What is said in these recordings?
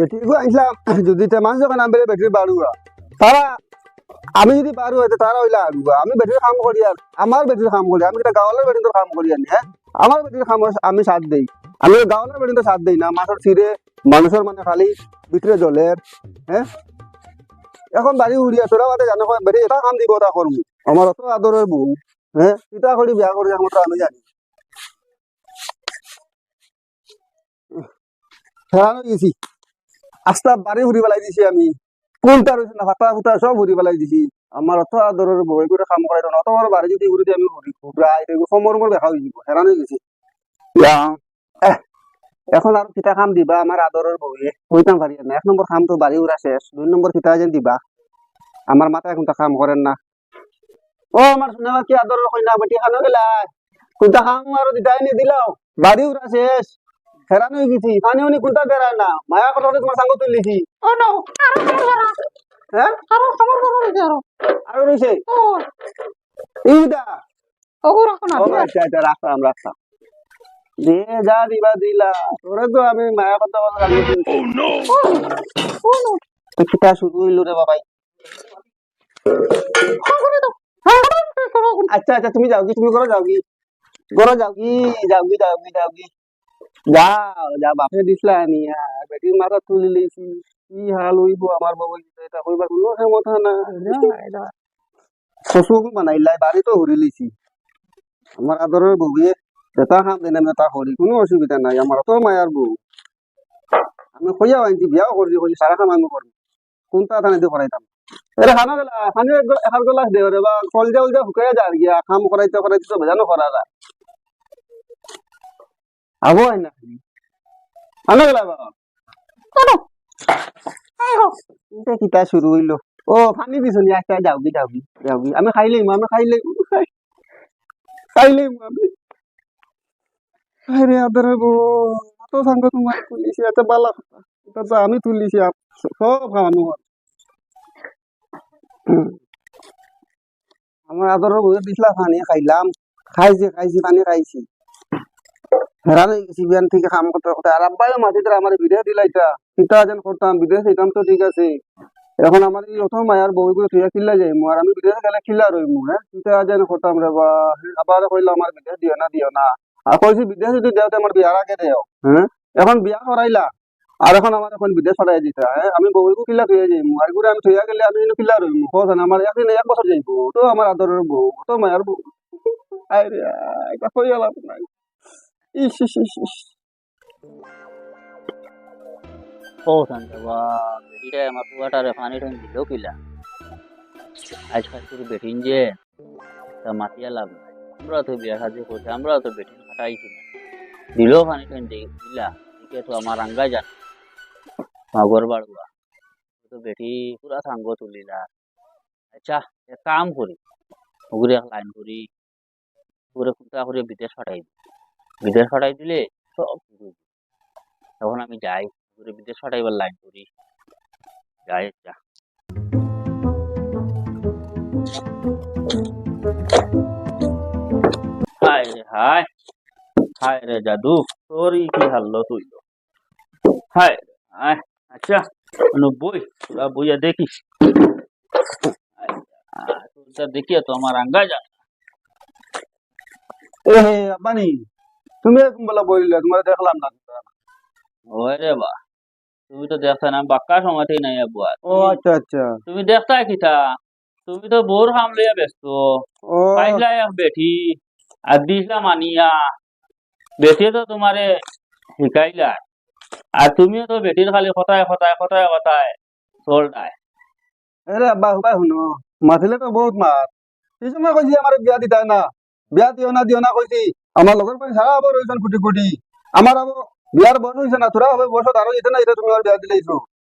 বেটিকো আনছিলাম যদি মানুষ যখন আমি বেটির বাড়ুয়া তারা আমি যদি পারু হয়তো তারা হইলে আড়ুয়া আমি বেটির কাম করি আর আমার বেটির কাম করি আমি একটা গাওয়ালের বেটির কাম করি আনি হ্যাঁ আমার বেটির কাম আমি সাথ দেই। আমি গাওয়ালের বেটির সাথ দেই না মাছের ছিঁড়ে মানুষের মানে খালি ভিতরে জলের হ্যাঁ এখন বাড়ি উড়িয়া তোরা বাদে জানো বেটি, এটা কাম দিব তা করব আমার অত আদরের বউ হ্যাঁ এটা করি বিয়া করি একমাত্র আমি জানি। হ্যাঁ গেছি আস্তা বাড়ি ঘুরি পেলাই দিছি আমি। কোনটা রয়েছে না ফাটা ফুটা সব ঘুরি পেলাই দিছি। আমার অত আদরের বই করে কাম করাই না অত বড় বাড়ি যদি ঘুরি দিয়ে আমি ঘুরি ঘুরাই সমর মর দেখা হয়ে যাব হেরান হয়ে গেছি। এখন আর কিতা কাম দিবা আমার আদরের বউয়ে কইতাম পারি না এক নম্বর কাম তো বাড়ি উড়া শেষ দুই নম্বর কিতা যেন দিবা। আমার মাথায় এখন তা কাম করেন না। ও আমার শুনে কি আদরের কইনা বেটি খানো গেলা কোনটা কাম আর দিদাই নি দিলাও বাড়ি উড়া শেষ। হেরান হয়ে গেছি। পানি উনি কোনটা বেড়ায় না? মায়া কথা তোমার সাঙ্গ তুলিছি হ্যাঁ? আরও রয়েছে? ইদা ওগো রাখো না ও ঠিক আছে। আচ্ছা আচ্ছা রাখলাম রাখলাম। দিয়ে যা দিবা দিলা। তোরে তো আমি মায়া কথা বলা রাখব কিন্তু ও নো। তো শুরু হইল রে বাবাই। আচ্ছা আচ্ছা তুমি যাও কি তুমি করো যাও কি করো যাও কি যাও কি যাও কি যাও কি যাও যা বাপে দিছিলা নি বেটির মাথা তুলি লইছি কি হাল হইব আমার বাবা এটা হইবার কোনো ক্ষমতা না শ্বশুর বানাইলাই বাড়ি তো হরি লইছি আমার আদরের বউয়ে এটা খাম দেন তা করি কোনো অসুবিধা নাই আমার তো মায়ার বউ আমি কইয়া আনছি বিয়াও করছি কইছি সারা কাম আমি করবো কোনটা থানে দিয়ে করাইতাম এরে খানা গেলা খানি গলাস দেও রে বা কলজা উলজা শুকাইয়া যার গিয়া খাম করাইতে তো ভেজানো করা যায় আবো আই না গেলা এটা কিতা শুরু হইল। ও ফানি দিছো নি আচ্ছা যাও কি যাও কি যাও কি আমি খাইলেই আমি খাইলেই খাইলেই আমি। আরে আদরে বো তো সাঙ্গ তোমার তুলিছি এত বালা কথা। এটা তো আমি তুলিছি সব খাওয়ানো আমার আদরের বউয়ে দিছিলা পানি খাইলাম। খাইছি খাইছি পানি খাইছি। হেরান হয়ে থেকে কাম করতে করতে আর আব্বাইও মাঝে তারা আমার বিদেশ দিলা এটা। কিতা যেন করতাম বিদেশ দিতাম তো ঠিক আছে। এখন আমার এই অত মায়ার বউগুলো তুই কিল্লা যাই আর আমি বিদেশে গেলে কিল্লা রইমু হ্যাঁ? কিতা যেন করতাম রে বা আবার কইলো আমার বিদেশ দিও না দিও না। আর কইছি বিদেশ যদি দেওতে আমার বিয়ার আগে দেও হ্যাঁ? এখন বিয়া করাইলা, আর এখন আমার এখন বিদেশ পাঠাই দিতা হ্যাঁ? আমি বউকে কিল্লা থইয়া যাই আর গুড়ে আমি থইয়া গেলে আমি কিল্লা রইমু। কোথান আমার একদিন এক বছর যাইব, তো আমার আদরের বউ তো মায়ার বউ। আরে কইয়া লাভ নাই। ইস ইস ইস ইস ও শান্ত বা বেটিটা আমার পানি দিল কিলা বেটিন যে তা মাতিয়া লাভ নাই আমরা তো বিয়া সাজি করছি আমরা তো বেটিন খাটাইছি দিল পানি টাইম দিলা এদিকে তো আমার আঙ্গা মাগর বাড়ুয়া তো বেটি পুরা সাঙ্গ তুলিলা আচ্ছা এক কাম করি ওগুলো লাইন করি পুরো কুটা করে বিদেশ ফাটাই দিই বিদেশ ফাটাই দিলে সব ঠিক হয়ে যাবে। তখন আমি যাই ঘুরে বিদেশ ফাটাইবার লাইন করি। যাই যা। হায় রে হায়। হায় রে জাদু। তোরই কি হারলো তুই? হায় রে হায়। আচ্ছা নব্বই। তোরা বইয়া দেখিস। হায় রে, হায়, তোরটা দেখিয়া তো আমার আঙ্গা যা এ আব্বানি তুমি এরকম বলা বললে তোমার দেখলাম না ওই রে বা তুমি তো দেখতে না বাক্কা সময়তেই নাই ও আচ্ছা আচ্ছা। তুমি দেখতা কিতা? তুমি তো বোর হাম লইয়া ব্যস্ত। পাইলা এক বেঠি আর দিসলা মানিয়া। বেঠি তো তোমারে শিকাইলা। আর তুমিও তো বেটির খালি কথায় কথায় কথায় কথায় চলটায় আরে আব্বা হুবাই শুনো মাতিলে তো বহুত মাত। এই সময় কইছি আমার বিয়া দিতাই না। বিয়া দিও না দিও না কইছি। আমার লগর পাই সারা আবার রইছেন কুটি কুটি। আমার আবো বিয়ার বয়স হয়েছে না তোরা হবে বয়স আরও যেতে না এটা তুমি আর বিয়া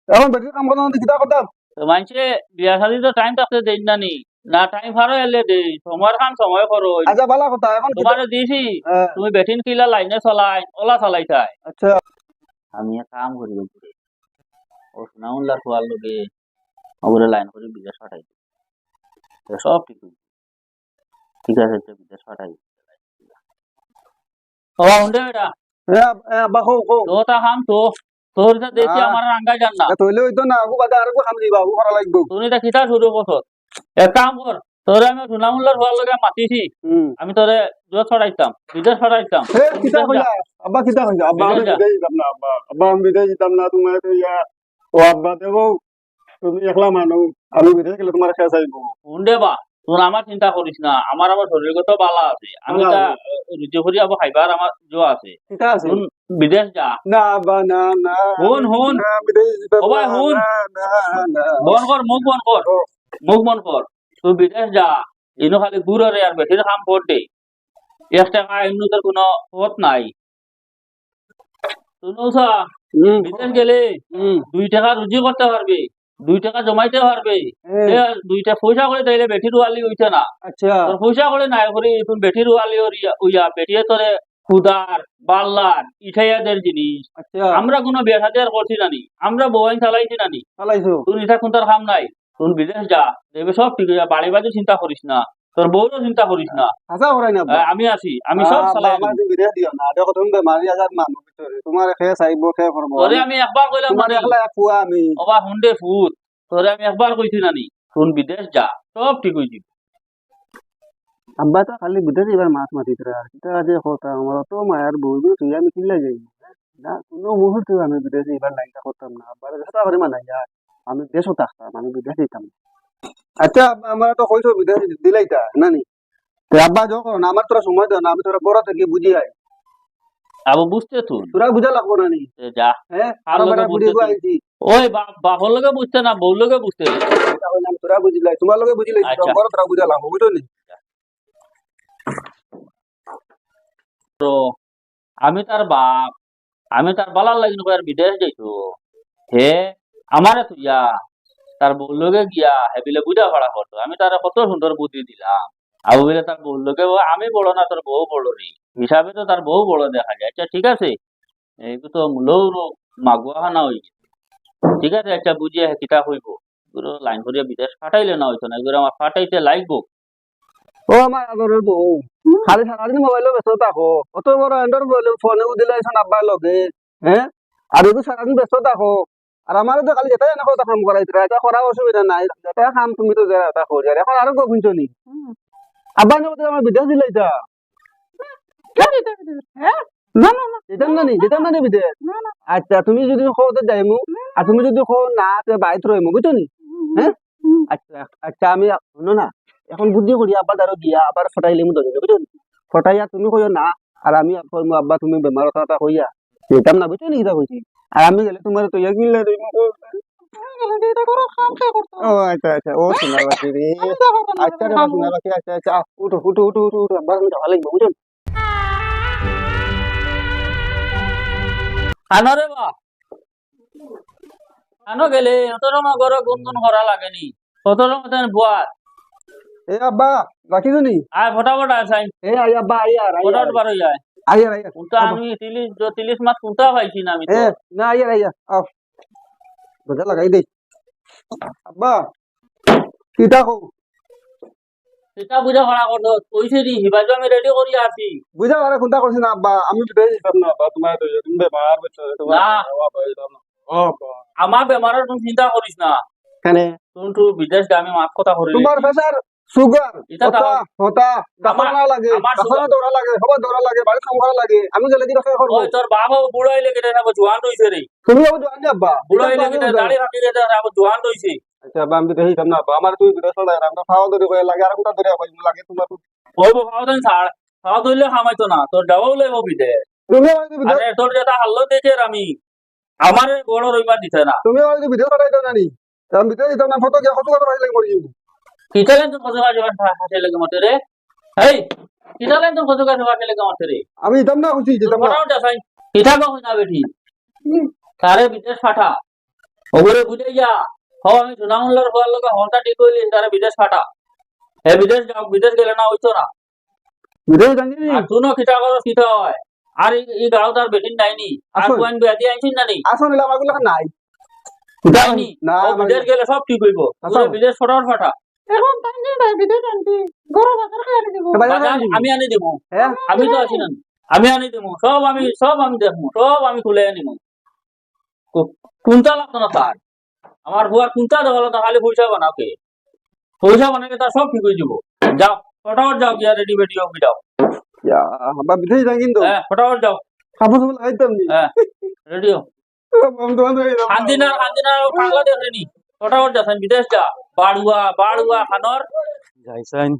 এখন বেটির কাম করতে কিতা করতাম মানুষে বিয়া শাদি তো টাইম থাকতে দেই না নি না টাইম ফারো এলে দেই। সময়ের কাম সময় করো আচ্ছা ভালো কথা এখন তোমারে দিছি। তুমি বেটিন কিলা লাইনে চলাই ওলা চলাই চাই। আচ্ছা। আমি কাম করি ও সুনাউল্লার খোয়ার লোকে ওগুলো লাইন করে বিদেশ পাঠাই সব ঠিক ঠিক আছে বিদেশ পাঠাই উন্ডে এ, এ, আব্বা কও কও তো তা তোর তা দেখি। আমার রাঙ্গা জান না তইলে হইতো না আগু বাদে আরও কাম দিবা আগু করা লাগবো তুমি তা খিতা শুরু করছ এক কাম কর তোরে আমি সুনামুল্লার মাতিছি হুম আমি তোরে জোর ছড়াইতাম বিদেশ ছড়াইতাম এ কিতা কইলা আব্বা কিতা কইলা আব্বা আমি বিদেশ যেতাম না আব্বা আব্বা আমি বিদেশ যেতাম না তোমার তো ইয়া ও আব্বা দেবো তুমি একলা মানুষ আমি বিদেশ গেলে তোমার খেয়ে চাইব উন্ডে বা তোর আমার চিন্তা করিস না আমার আমার শরীরগত বালা আছে। আমি তা রুচি করি আবার খাইবার আমার জো আছে। বিদেশ যা। না আব্বা না না হুন হুন না বিদেশ যেতাম ও ভাই, না, হুন। বন কর মুখ বন কর মুখ বন কর তুই বিদেশ যা। ইনো খালি ঘুরে রে আর বেশির কাম করতে এক টাকা এমনি তোর কোনো পথ নাই। তুই বিদেশ গেলে দুই টাকা রুজি করতে পারবে দুই টাকা জমাইতে পারবে। দুইটা পয়সা করে তাইলে বেটির ওয়ালি হইছে না। আচ্ছা। পয়সা করে নাই করে এখন বেটির ওয়ালি উইয়া বেটিয়ে তোরে খুদার বাল্লার ইঠাইয়াদের জিনিস। আচ্ছা। আমরা কোনো বেসাতে আর করছি নানি আমরা বউয়াইন চালাইছি নানি চালাইছো। তুই এটা কোন তার কাম নাই। তুই বিদেশ যা। দেবে সব ঠিক হয়ে। বাড়ি বাড়ি চিন্তা করিস না। তোর বউরও চিন্তা করিস না? আমি আছি আমি সব আব্বা, চালাই বিদেশ দিও না দেখো তুমি বেমারি আজার মানুষ ভিতরে তোমার খেয়ে চাইব খেয়ে করব তোরে আমি একবার কইলাম তোমার একলা কুয়া আমি। অবা হুন্ডে ফুট তোরে আমি একবার কইছি নানি তুই বিদেশ যা সব ঠিক যাবে। আব্বা তো খালি বিদেশ এবার মাছ যে কথা আমার তো মায়ের বউ তুই আমি কিনলে যাই? না কোনো মুহূর্তে আমি বিদেশ এবার লাইনটা করতাম না আব্বার কথা করে মানে যা আমি দেশও থাকতাম আমি বিদেশ যেতাম না। আচ্ছা আব্বা, আমার তো কইছো বিদেশ দিলাইতা নানি। আব্বা যখন আমার তোরা সময় দেয় না আমি তোরা বড় থেকে বুঝি আই আবু বুঝতে তুই তোরা বুঝা লাগবো না নি যা। হ্যাঁ আর আর বুঝি আইছি ওই বাপর লগে বুঝতে না বউর লগে বুঝতে রে। তাহলে আমি তোরা তোমার লগে বুঝিলাই। বড় তোরা বুঝা লাগবো বুঝলি নি? তো আমি তার বাপ আমি তার বালার লাগিন বিদেশ যাইতো হে আমারে তুইয়া তার লগে গিয়া হেবিলে বুঝা ভাড়া করতো আমি তার কত সুন্দর বুদ্ধি দিলাম। আবু বলে তার লগে আমি বড় না, তোর বউ বড় রে হিসাবে তো তার বউ বড় দেখা যায়। আচ্ছা ঠিক আছে। এইগু তো মূলও মাগুয়া খানা হই ঠিক আছে আচ্ছা বুঝিয়ে কিতা হইব? এগুলো লাইন করিয়া বিদেশ ফাটাইলে না হইতো না। এগুলো আমার ফাটাইতে লাগবো। ও আমার আদরের বউ। খালি সারাদিন মোবাইলে ব্যস্ত থাকো। অত বড় এন্ডর ফোনে দিলে আব্বার লগে হ্যাঁ? আর এগুলো সারাদিন ব্যস্ত থাকো আর আমার তো খালি যেটাই না কথা কাম করাইতে এটা করা অসুবিধা নাই। যেটা কাম তুমি তো যারা এটা করো এখন আরও কো শুনছো নি আব্বা না আমার বিদেশ দিলে এটা আচ্ছা তুমি যদি খো যাইমু আর বাইত রইমু বুঝছ নি? হ্যাঁ আচ্ছা আচ্ছা আমি শুনো না, এখন বুদ্ধি করি আব্বা দারো গিয়া আবার ফটাইলে মু ধরে বুঝছ ফটাইয়া তুমি কইও না আর আমি আব্বা, তুমি বেমার কথা কইয়া যেতাম না বুঝছ নি কিটা কইছি আর আমি গেলে তোমার তো ইয়া কিনলে রইমু এটা করে কাম কে করতে ও আচ্ছা আচ্ছা ও শোনা বাকি রে। আমি দেখো কেন আচ্ছা রে শোনা বাকি আচ্ছা আচ্ছা উঠো উঠো উঠো উঠো উঠো আব্বার আমি ভালো লাগবে বুঝছ আনো রে বা আনো গেলে অতর মা ঘর গুনগুন করা লাগেনি। অতর মতন বুয়ার। এ আব্বা ফটাফট আসাই এ আই আব্বা ফটাফট বারো যায় আইয়ার আইয়ার। কোনটা আমি তিলিশ জ- তিলিশ মাস কোনটা পাইছি না আমি তো। না আও। বুঝা লাগাই দে। আব্বা কিটা বুঝা ভাড়া করতো কইছে দি হিবাজু আমি রেডি করি আছি। বুঝা পারে কোনটা করছি না আব্বা আমি বিদেশ যেতাম না আব্বা তোমার তো তুমি বেমার না। আমার বেমারের তুমি চিন্তা করিস না। কেনে? কিন্তু বিদেশ দে আমি মাত কথা করি তোমার সুগার হতা তাও- হতা দাফা আমার- না লাগে আমার দৌড়া লাগে সবার দৌড়া লাগে বাড়ি কাম করা লাগে আমি গেলে কি রকম করব তোর বাবা বুড়ো হইলে কেটে যাব জোয়ান রইছে রে তুমি যাব জানি আব্বা? বুড়ো হইলে কেটে দাড়ি রাখি কেটে যাব জোয়ান রইছে আচ্ছা আমি বিদেশ যেতাম না আব্বা। আমার তুই বিদেশ চলে আমরা খাওয়া দৌড়ি করে লাগে আর কোনটা দৌড়ে কই লাগে তোমার ওই খাওয়া দেন ছাড় খাওয়া ধরলে খামাইতো না তোর যাওয়াও লাগব বিদেশ তুমি আমাকে বিদেশ আরে তোর যেটা হাল্লো দিয়েছে আমি আমার বড় রইবার দিতে না। তুমি আমাকে বিদেশ পাঠাই দাও নানি আমি যেতাম না ফটো গিয়ে কত কথা ভাই লাগে মরি লাগে এই কিতালেন তোর কত কাজ হাসে লাগে মতে রে? আমি যেতাম না খুশি যেতাম না। ফটাফট আসাই কিতা কো না বেটি। তারে বিদেশ পাঠা। ওগুলো বুঝে যা। হও আমি সুনামুল্লার হওয়ার লোক হলটা ঠিক কইলি তারে বিদেশ পাঠা। হে বিদেশ যাও বিদেশ গেলে না হইতো না। বিদেশ জানি আর তুনো কিতা করো কিতা হয়। আর এই- এই গাঁও তার বেটিন নাইনি। আর। কুয়ান বিয়া দিয়ে আনছিস না নি আসলে আমারগুলো নাই। না বিদেশ গেলে সব ঠিক হইব। বিদেশ ফটাফট ফাটা এখন টাইমে নাই বিদেশ আনছি গরম বাজার খাই আনি দিব। দিবি? আমি আনি দিব। হ্যাঁ? আমি তো আছি না। আমি আনি দিব। সব আমি সব আমি দেখব। সব আমি খুলে আনিব কোনটা লাগতো না তার? আমার বুয়ার কোনটা দেওয়া লাগতো খালি পয়সা বানাওকে পয়সা বানাকে তার সব ঠিক হয়ে যাব। যাও ফটাফট যাও গিয়া রেডি বেডি হোক যাও। বিদেশ কিন্তু। হ্যাঁ ফটাফট যাও। সাপড় লাগাইতাম নি। হ্যাঁ রেডি হোক শান্তিনা শান্তিনা বাংলাদেশ নি ফটাফট যাচ্ছেন বিদেশ যা বাড়ুয়া বাড়ুয়া খানর যাইছাইন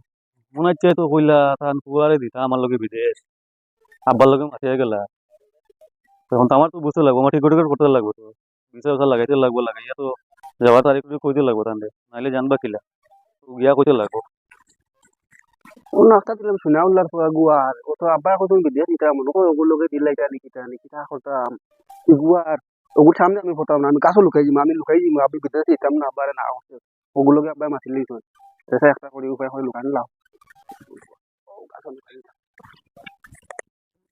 মনে হচ্ছে তো কইলা তান কুয়ারে দিতা আমার লগে বিদেশ আব্বার লগে মাতিয়ে গেলা তখন তো আমার তো বুঝতে লাগবো আমার টিকিট করতে লাগবো তো বিচার উচার লাগাইতে লাগবো লাগাইয়া তো যাওয়ার তারিখ কইতে লাগবো নাইলে জানবা কিলা গিয়া কইতে লাগবো নাস্তা দিলাম শুনা উল্লার পর গুয়ার ও তো আব্বা কত বিদেশ ওগুলো লোকে দিলাই তা নাকি তা নাকি তা করতাম গুয়ার ওগুলো সামনে আমি ফটাম না আমি কাছে লুকাই যাব আমি লুকাই যাব আমি বিদেশ দিতাম না আব্বারে না হচ্ছে ওগুলোকে আব্বা মাতি লইছ এসে একটা করে উপায় করে লুকান লাও ও কাছে লুকাই দিতাম।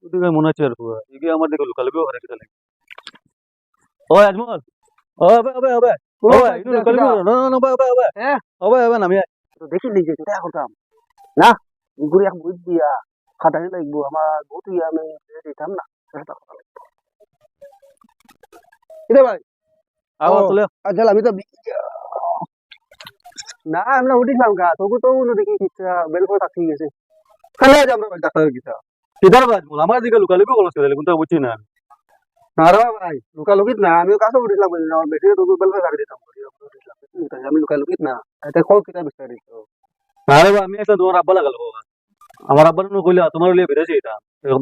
ওদিকে মনে হচ্ছে আর কুয়া এগিয়ে আমার দিকে লুকালুকিও হারে কিতা লাগে ও আজমল ও আবে আবে আবে ও ও ইনু লুকালুকি না না না আবে আবে হ্যাঁ। আবে আবে নামি আয়। তো দেখি লিখে সেটা করতাম না এগুলো এক বই দিয়া খাটানি লাগবো আমার বহুত ইয়ে আমি বিদেশ দিতাম না সেটা করা ভাই। আবার আচ্ছা আমি তো না আমরা উঠিলাম গা। তবু তো উনি দেখি কিচ্ছা বেল থাকি গেছে। খালে আজ আমরা ডাক্তারের কিচ্ছা কিদার আজমল আমার দিকে লুকালুকি করল সেটা কিন্তু বুঝছি না। না ভাই লুকালুকিত না আমিও কাছে উঠিলাম বলি না আমার বেশি তবু বেল করে থাকি দিতাম আমি না এটা কিতা আরে আমি একটা তোমার আব্বা লাগালো আমার আব্বার নো কইলা তোমার লিয়ে এটা।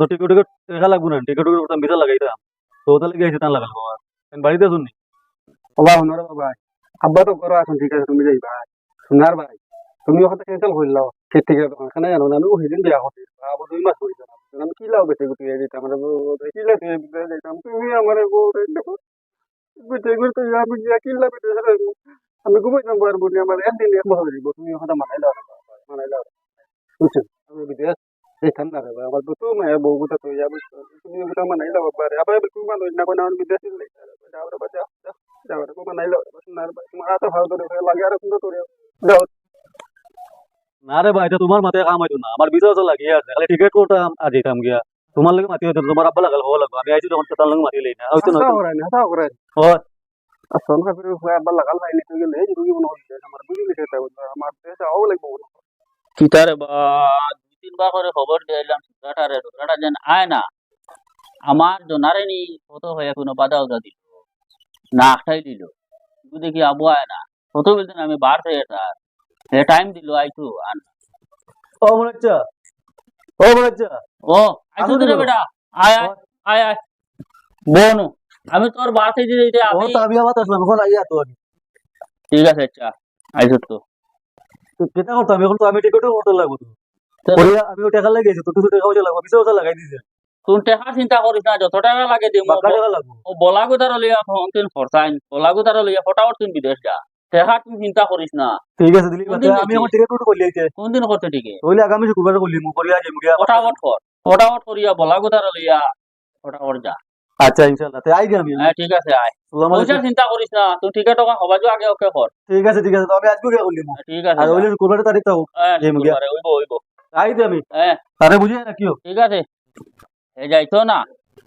টিকিট টিকিট দেখা লাগবো না টিকিট টিকিট ভিসা লাগাইতাম। তো ওটা লেগে সেটা লাগালো বাবা বাড়িতে শুননি বাবা শোনো রে বাবা আব্বা তো করো এখন ঠিক আছে তুমি যাই ভাই শোনার ভাই তুমি ওখানে ক্যান্সেল করল ঠিক ঠিক আছে তখন এখানে জানো না আমি সেদিন বিয়া করছি আবু দুই মাস হয়েছে আমি কি লাভ বেশি গুটি যেতাম মানে কি লাভ যেতাম তুমি আমার গুটি গুটি আমি গিয়া কি লাভ আমি ঘুমাইতাম বার বলি আমার একদিন এক বছর তুমি ওখানে মানাই লাও মানাই লাও বুঝছ আমি বিদেশ যেতাম না রে ভাই আমার তো মায়া বউ গুটা তো যাব তুমি ওটা মানাই লাও পারে আবার তুমি মানো না কোনো বিদেশ যাও রে বাজা যাও রে মানাই লাও শোনার ভাই তোমার এত ভালো করে লাগে আর সুন্দর করে যাও না রে ভাই এটা তোমার মাথায় কাম হইতো না আমার ভিসা লাগিয়ে আছে খালি টিকিট করতাম আর যেতাম গিয়া তোমার লগে মাতি হইতো তোমার আব্বা লাগাল হওয়া লাগবে আমি আইছি তখন তার লগে মাতি লই না হয়তো না হাসা করে না হাসা করে হয়। আসল কা ফির ফুয়া আব্বা লাগাল ভাই নিতে গেলে এই রুগী মনে হচ্ছে আমার বুঝি লিখে তা আমার দেশ আও লাগবে মনে হয়। কিতারে বা দুই তিনবার করে খবর ঢোকাটারে ঢোকাটা যেন আয় না। আমার জোনারে নি কত হয়ে কোনো বাধা উদা দিল। না আখটাই দিল। দেখি আবু আয় না। কত বলতেন আমি বার তার হে টাইম দিল আইতু আন। ও ও ও আইতু দিলো। বেটা। আয় আয় আয় বোনু। আমি তোর দিতে ও আমি। তো আমি আবার আসলাম এখন আইয়া তো ঠিক আছে আচ্ছা। আইতু তো। কেটা করতাম এখন তো আমি টিকিটও করতে লাগবো আমি ও টাকা লাগিয়েছি তো কিছু টাকা লাগবো লাগাই তুই টাকা চিন্তা করিস না যত টাকা লাগে দিম বাকা টাকা লাগবো। ও বলাগু তার লইয়া ফোন খরচাইন বলাগু তার লইয়া ফটাফট তুই বিদেশ যা। টাকা তুমি চিন্তা করিস না। ঠিক আছে দিলি আমি? এখন টিকিট করতে করলি আইতে। কোনদিন করতে টিকে? হইলে আগামী শুক্রবার করলি মু করিয়া যাই মুগিয়া ফটাফট কর ফটাফট করিয়া বলাগু তার লইয়া ফটাফট যা। আচ্ছা ইনশাআল্লাহ আই আমি। হ্যাঁ ঠিক আছে আসসালামু চিন্তা করিস না তুই টিকেট টাকা হবা আগে ওকে কর। ঠিক আছে ঠিক আছে তো আমি আজকে করলি ঠিক আছে আর তারিখ হ্যাঁ। শুক্রবারে হইব হইব আইতে আমি। হ্যাঁ তারে বুঝিয়ে না ঠিক আছে। হে যাইতো না?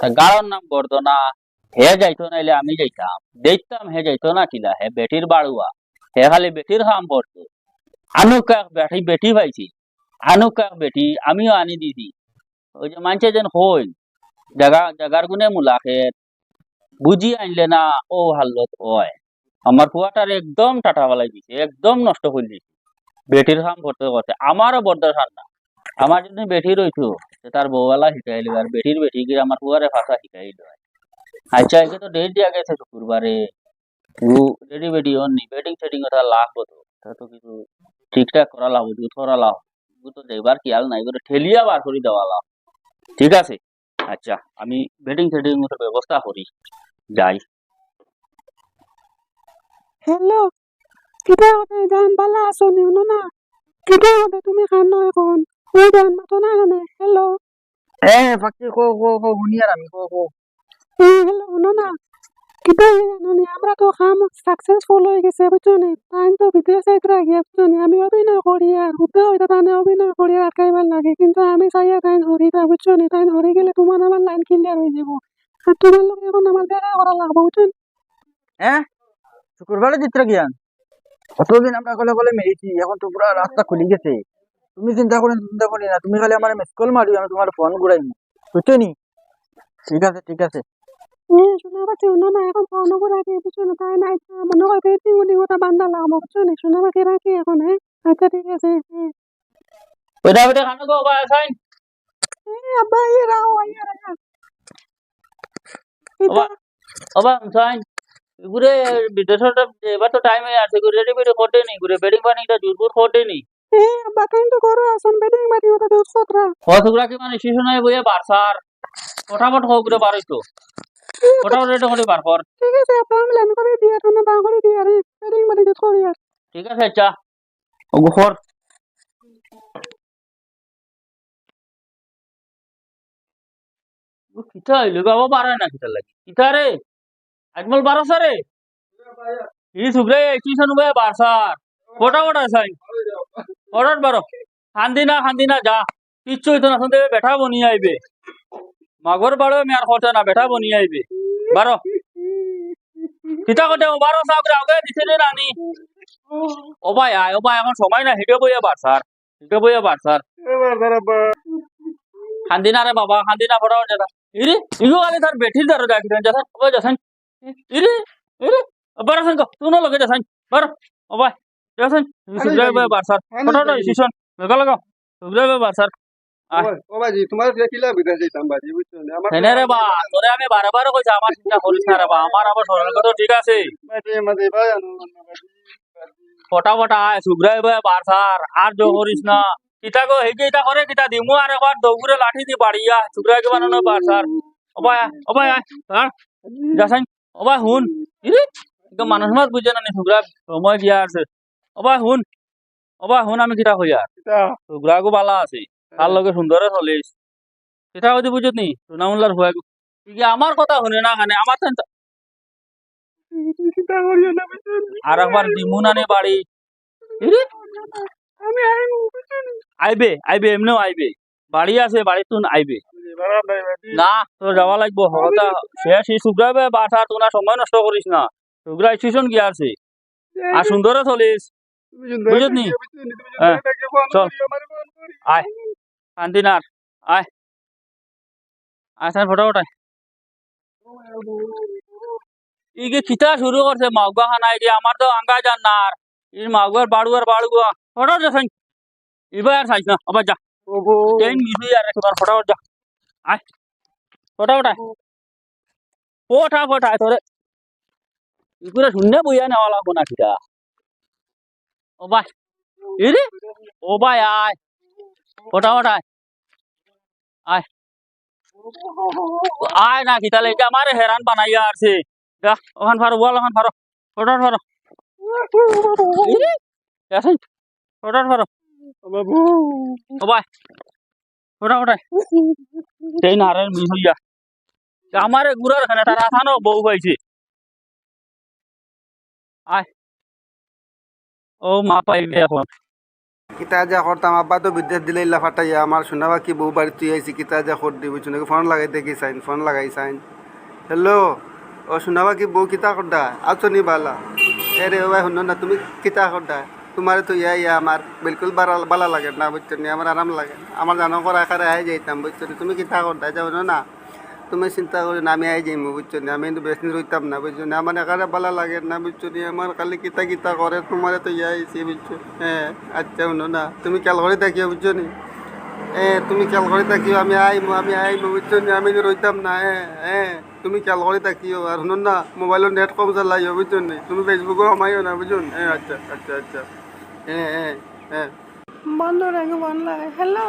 তা গাড়র নাম করতো না হে যাইতো নাইলে আমি যাইতাম। দেখতাম হে যাইতো না কিলা হে বেটির বাড়ুয়া। হে খালি বেটির কাম করতো আনুক এক বেটি বেটি পাইছি। আনুক এক বেটি আমিও আনি দিছি ওই যে মানছে যেন হইল। জাগা জাগার গুনে মুলাখেত বুঝি আনলে না ও হাল্লত হয় আমার ফুয়াটার একদম টাটা ফেলাই দিছে একদম নষ্ট করে দিছে। বেটির কাম করতে করতে আমারও বরদাস্ত না। আমার যদি বেটি রইতো তো তার বউওয়ালা শিখাইলো আর বেটির বেটি গিয়ে আমার ফুয়ারে ভাষা শিখাইলো আচ্ছা একে তো ডেট দিয়া গেছে শুক্রবারে রেডি বেটি অননি বেটিং সেটিং কথা লাগবো তো তা কিছু ঠিকঠাক করা তো দেখবার নাই করে ঠেলিয়া বার করে দেওয়া ঠিক আছে। আচ্ছা আমি বেডিং সেডিং মতো ব্যবস্থা করি যাই। হ্যালো কিতা হতে বালা না কিতা হতে তুমি খান এখন আর আমি কো কো এ হ্যালো শুনো না কিতা হয়ে জানো নি আমরা তো কাম সাকসেসফুল হয়ে গেছে বুঝছ নি তাই তো বুঝছ নি আমি অভিনয় করি আর হুদা হইতে তানে অভিনয় করি আর আটকাইবার লাগে কিন্তু আমি চাইয়া তাই হরি তা বুঝছ নি তাই হরি গেলে তোমার আমার লাইন ক্লিয়ার হয়ে যাব আর তোমার লোক এখন আমার দেখা করা লাগবে বুঝছ নি? হ্যাঁ শুক্রবারে চিত্র জ্ঞান কতদিন আমরা কলে কলে মেরেছি এখন তো পুরো রাস্তা খুলে গেছে তুমি চিন্তা করি চিন্তা করি না তুমি খালি আমার মিস কল মারি আমি তোমার ফোন ঘুরাই বুঝছ নি? ঠিক আছে ঠিক আছে। শোনা না এখন ফোন করে বুঝছ না? তাই না মনে হয় পেয়েছি উনি ওটা বান্ধা লাগবো বুঝছ নি? শোনা পাচ্ছি রাখি এখন হ্যাঁ আচ্ছা ঠিক আছে খানো গো বা সাইন এ আব্বা ইয়ে রাও ইয়ে রাও ওবা ওবা সাইন ঘুরে এবার তো টাইম আছে ঘুরে রেডি করতে নি ঘুরে বেডিং পানিটা জুরপুর করতে নি কি মানে শিশু নয় বইয়ে বারসার ফটাফট হোক ফটাফট ঠিক আছে আব্বা আমি করে দিয়ে তুমি বাঁ করে দিয়ে আরে বেডিং মারি তো করি আর ঠিক আছে আচ্ছা। কিতা হইল বাবা পারে না কিতা লাগি? কিতা রে? আজমল বারসা রে? ই সুগ্রে স্টেশন বে বারসার ফটা ফটা ফটাট বারো খান্দি না খান্দি না, যা। কিচ্ছু হইতো না শুনতে বেঠা বনি আইবে। মাগর বাড়ো মেয়ার খরচা না, বেঠা বনি আইবে। বারো কিতা ও বারো সাগরে আগে দিছে রে এখন সময় না হিটে বইয়া বারসার হিটে বইয়া বারসার খান্দি না রে বাবা খান্দি না ফটাফট যা ইরে, ইগো আলে তার বেঠির দারো বারো বারো যাসান সুগ্রে বইয়া বারসার ফটাফট স্টেশন লগা। লগা সুগ্রে বইয়া বারসার ও বাজি তোমার কিলা বিদেশ যাইতাম বাজি বুঝছ না? আমার হেনে রে বা তোরে আমি বারে বারে কইছি আমার চিন্তা করিস না রে বা আমার আবার শরীর কথা ঠিক আছে। মাঝে মাঝে ভাই ফটাফট আয় সুগ্রাই বইয়া বারসার আর জো করিস না। কিতা গো হেগে ইতা করে কিতা দিমু? আর একবার দৌড়ে লাঠি দি বাড়িয়া সুগ্রাই কে বানানো ভাই আয়, ও ভাই আয় যাসান ও ভাই হুন ইরে মানুষ মাত বুঝে না নি সুগ্রা সময় দিয়া আছে। হুন ও ভাই হুন আমি কিতা কিতা? সুগ্রা বালা আছে তার লগে সুন্দরে চলিস কিতা হইতে বুঝত নি? সোনামুল্লার হুয়া কি আমার কথা শুনে না খানে আমার আর একবার দিমু না বাড়ি? আইবে আইবে এমনিও আইবে। বাড়ি আছে বাড়ি তুন আইবে না তোর যাওয়া লাগবো হতা শেষ। এই শুক্রাবে বাসা তোনা সময় নষ্ট করিস না। শুক্রা স্টেশন গিয়ে আছে। আর সুন্দরে চলিস বুঝত নি? হ্যাঁ, চল। আয়। শান্তিনার আয়। আয় স্যার ফটো ওটাই ইগে খিতা শুরু করছে মাউগা খানা যে আমার তো আঙ্গা যান না আর। ই মাউগার বাড়ুয়ার বাড়ুয়া ফটো যাচ্ছেন এবার আর চাইছ না আবার যা। ট্রেন মিস আর একবার ফটো যা। আয়। ফটো ওটাই ফোটা ফোটা তোরে। ইগুলো শূন্য বইয়া নেওয়া লাগবো না খিতা। ও ভাই ইরে ও আয়। ফটো ওটাই আয়। আয়। না খিতা লেগে আমার হেরান বানাইয়া আছে যা, ওখান ফারো বল, ওখান ফারো ফটো ফারো ফটো ফারো ও ভাই ফটো ওটাই সেই নারের মিস হইয়া। আমার গুড়ার খানে তার আসানো বউ পাইছে আয়। ও মা পাইবে এখন। কিতা যা করতাম, আব্বা তো বিদেশ দিলে ইল্লা ফাটাইয়া আমার শোনা বাকি বউ বাড়ি তুই আইছি কিতা যা কর দি বুঝছ নাকি ফোন লাগাই দেখি সাইন ফোন লাগাই সাইন হ্যালো ও শোনা বাকি বউ কিতা করদা আছো নি বালা। এ রে ভাই, শুনো না, তুমি কিতা করদা তোমার তো ইয়া ইয়া আমার বিলকুল বালা বালা লাগে না বুঝছ নি? আমার আরাম লাগে। আমার জানো করা আকারে আই যাইতাম বুঝছ নি? তুমি কিতা করদা যাও না। তুমি চিন্তা করি না আমি আই যাইম বুঝছ নি আমি কিন্তু বেশি রইতাম না বুঝছ নি আমার একারে বালা লাগে না বুঝছ নি আমার খালি কিতা কিতা করে তোমার তো ইয়া আইছি বুঝছ হ্যাঁ আচ্ছা শুনো না, তুমি খেয়াল করে থাকিও বুঝছ নি? এ, তুমি খেয়াল করে থাকিও আমি আইমু আমি আইমু বুঝছ নি? আমি রইতাম না হ্যাঁ হ্যাঁ তুমি খেয়াল করে থাকিও আর শুনো না মোবাইলের নেট কম চালাইও বুঝছ নি? তুমি ফেসবুকও আমাইও না বুঝছ হ্যাঁ আচ্ছা আচ্ছা আচ্ছা। হ্যাঁ হ্যাঁ হ্যাঁ বন্ধ রাখো বন্ধ হ্যালো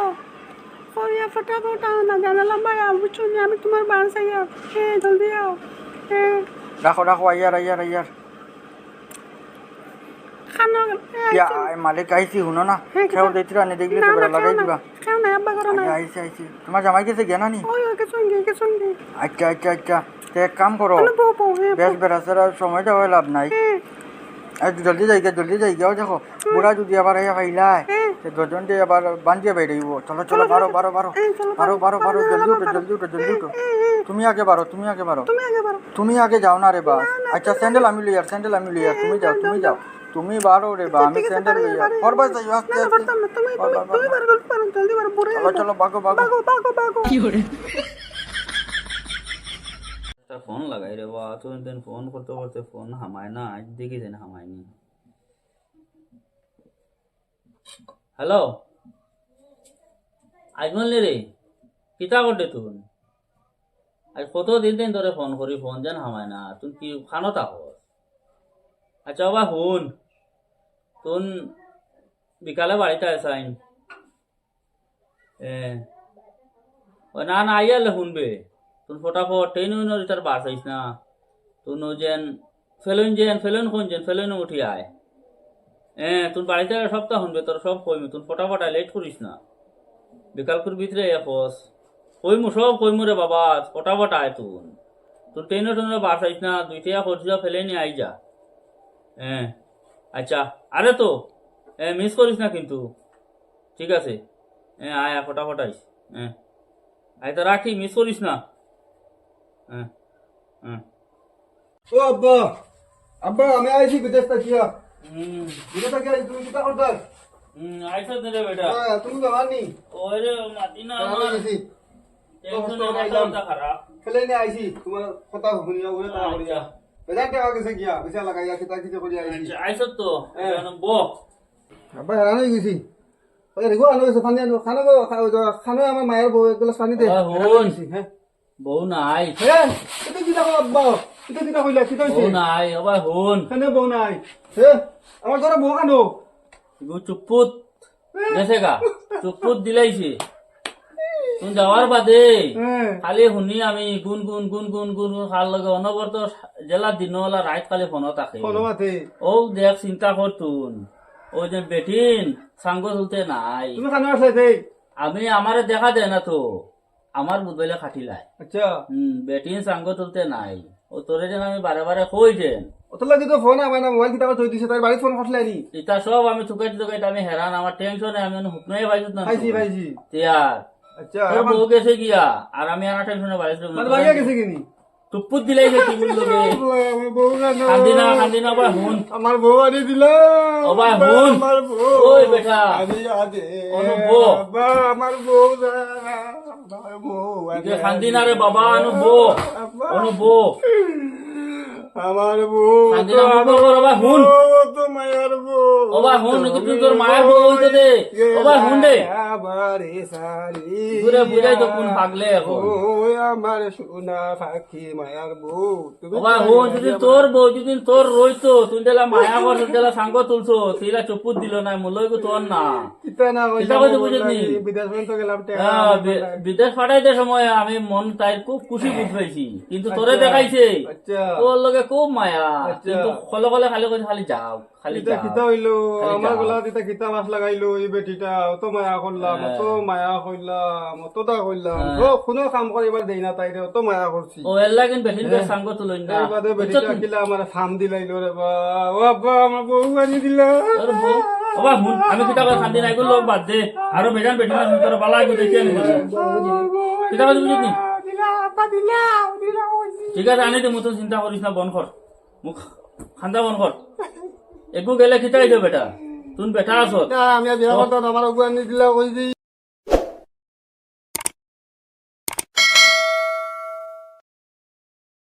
করিয়া ফটাফট আও না জানা লম্বা আও বুঝছ নি, আমি তোমার বাড়ি চাই আও হ্যাঁ জলদি আও হ্যাঁ রাখো রাখো আইয়ার আইয়ার আইয়ার খানো ইয়া আই মালিক আইছি শুনো না খেও দেখছি আনি দেখলে তো বেড়া লাগাই দিবা খাও না আব্বা করো না আচ্ছা, আইছি আইছি তোমার জামাই গেছে জ্ঞান নি ওই ওকে সঙ্গে কে সঙ্গে আচ্ছা আচ্ছা আচ্ছা তো এক কাম করো বউ বউ হ্যাঁ বেশ বেড়াচেরা সময় যাওয়া লাভ নাই আর জলদি যাই গিয়া জলদি যাই গিয়াও দেখো বুড়া যদি আবার এই খাইলাই সে দিয়ে আবার বান্ধিয়ে বেরিয়ে চলো চলো বারো বারো বারো। বারো বারো বারো জলদি উঠো জলদি উঠো জলদি উঠো। তুমি আগে বারো তুমি আগে বারো। তুমি আগে বারো। তুমি আগে যাও না রে বাস। আচ্ছা স্যান্ডেল আমি লইয়ার স্যান্ডেল আমি লইয়ার তুমি যাও তুমি যাও। তুমি বারো রে বা আমি স্যান্ডেল লইয়ার করবা যাই আস্তে আস্তে। চলো চলো বাগো বাগো। বাগো বাগো বাগো। একটা ফোন লাগাই রে বা তুমি দিন ফোন করতে করতে ফোন হামায় না আজ দেখি যেন হামায়নি হ্যালো? আজ বললি রে? কিতা করতে তুই? আজ কত দিন দিন ধরে ফোন করি, ফোন যেন হামায় না। তুই কি খানো থাকো আচ্ছা বাবা শুন। তুন বিকালে বাড়িতে আসাইন না না, আইয়ালে শুনবে। তুন ফটাফট ট্রেন উইন তার বাস আইস না। তুন যেন ফেলুন যেন, ফেলুন কোন যেন, ফেলুন উঠি আয়। হ্যাঁ তুন বাড়িতে সপ্তাহ শুনবে তোর সব কইমি তুন ফটাফট লেট করিস না। বিকালপুর ভিতরে এফস কইমু, সব কইমু রে বাবা, ফটাফট আয় তুন তুন ট্রেনে ট্রেনে বাস আইস না, দুইটা খরচা ফেলে নিয়ে আই যা। হ্যাঁ আচ্ছা আরে তো হ্যাঁ মিস করিস না কিন্তু। ঠিক আছে। হ্যাঁ আয় ফটাফট আইস। হ্যাঁ। আয় তো রাখি মিস করিস না। হ্যাঁ হ্যাঁ। ও আব্বা আব্বা, আমি আইছি বিদেশ থাকিয়া হুম তুমি আইসো বেটা হ্যাঁ, তুমি নি না আমার ফেলে নিয়ে আইছি তোমার কথা শুনিয়া বলে তা করিয়া টাকা গেছে গিয়া বিশা লাগাইয়া কিতা কিতা করিয়া আইছি আইসো তো। এখন বো আব্বা হেরান হয়ে গেছি ওই রেগো আনো গেছে পানি আনো খানো গো খানো আমার মায়ের বউ এক গ্লাস পানি দে। হয়ে হ্যাঁ বউ নাই হ্যাঁ এটা আব্বা। এটা কিতা কইলা কিতা হইছে। নাই ওবাই হুন। কেন বউ নাই? আমার ঘরে বউ কানো গু চুপুত গেছে চুপুত দিলাইছে। তুমি যাওয়ার বাদে খালি শুনি আমি গুণ গুণ গুণ গুণ গুণ গুণ খার লগে অনবরত জেলা দিনলা রাত খালি ফোনত থাকে ও দেখ চিন্তা কর তুন। ও যে বেটিন সাঙ্গ তুলতে নাই। তুমি আমি আমারে দেখা দেয় না তো। আমার বুধবাইলে খাটিলাই আচ্ছা। হম বেটিন সাঙ্গ তুলতে নাই। ও তোরে যেন আমি বারে বারে কই দেন। অত লাগি তো ফোন আমার না মোবাইল কিতা থই দিছে তাই বাড়ি ফোন করলে নি। ইটা সব আমি থুকাইতে থুকাইতে আমি হেরান আমার টেনশনে আমি হুকনাই পাইছো না। খাইছি খাইছি তিয়ার আচ্ছা তোর আমার বউ গেছে গিয়া আর আমি আনা টেনশনে বাড়িতে মানে বাড়িয়া গেছে কিনি? টুপুত দিলাইছে কি বলল রে বউ কানো কান্দিনা কান্দিনা বা হুন আমার বউ আনি দিল। ও ভাই, হুন। আমার বউ ওই বেটা। আনি আদে অনু বউ। বাবা আমার বউ যা, আমার বউ আনি কান্দিনা রে আদে। আমার বউ হুন। তো মায়ের বউ। হুন, তোর মায়ের বউ হইতে দে। ও হুন দে। আমার সারি। ঘুরে বুঝাই তো কোন পাগলে এখন। ওই আমার সোনা মায়ার বউ। তুমি হুন যদি তোর বউ যদি তোর রইতো তুই তেলা মায়া কর তেলা সাঙ্গ তুলছো। তুইলা চুপুত দিল না মুলই গো তোর না। কিতা না কিতা কইতে বুঝিনি? বিদেশ পর্যন্ত গেলাম টাকা বি- বিদেশ পাঠাইতে সময় আমি মন তাই খুব খুশি বুঝ পাইছি। কিন্তু তোরে দেখাইছে। আচ্ছা। তোর লগে খুব মায়া। আচ্ছা। কিন্তু কলে কলে খালি কইছে খালি যাও খালি যাও কিতা হইল আমার গলা দিতা কিতা মাছ লাগাইলো এই বেটিটা অত মায়া করলাম। অত মায়া করলাম অতটা করলাম হ্যাঁ। ও কোনো কাম করিবার দেই না তাইরে অত মায়া করছি ও এর লাগিন বেঠিন সাঙ্গ তুলই না। বাদে বেটিটা কিলা আমার ফার্ম দিলাইলো রে বা। ও আব্বা আমার বউ আনি দিলা। তোর বউ ও হুন আমি কিতা করে শান্তি নাই লোক বাদ দে। আরও বেজান বেঠিন তোর বালা আগে দেখে আনি কিতা করে বুঝিস দিলা দিলা দিলা ঠিক আছে আনি দিম মতন চিন্তা করিস না বন কর মুখ খান্দা বন কর একু গেলে খিতাই দে বেটা। তুই বেটা আছো। আমি বিয়া করতাম আমার আনি দিলা কই দি।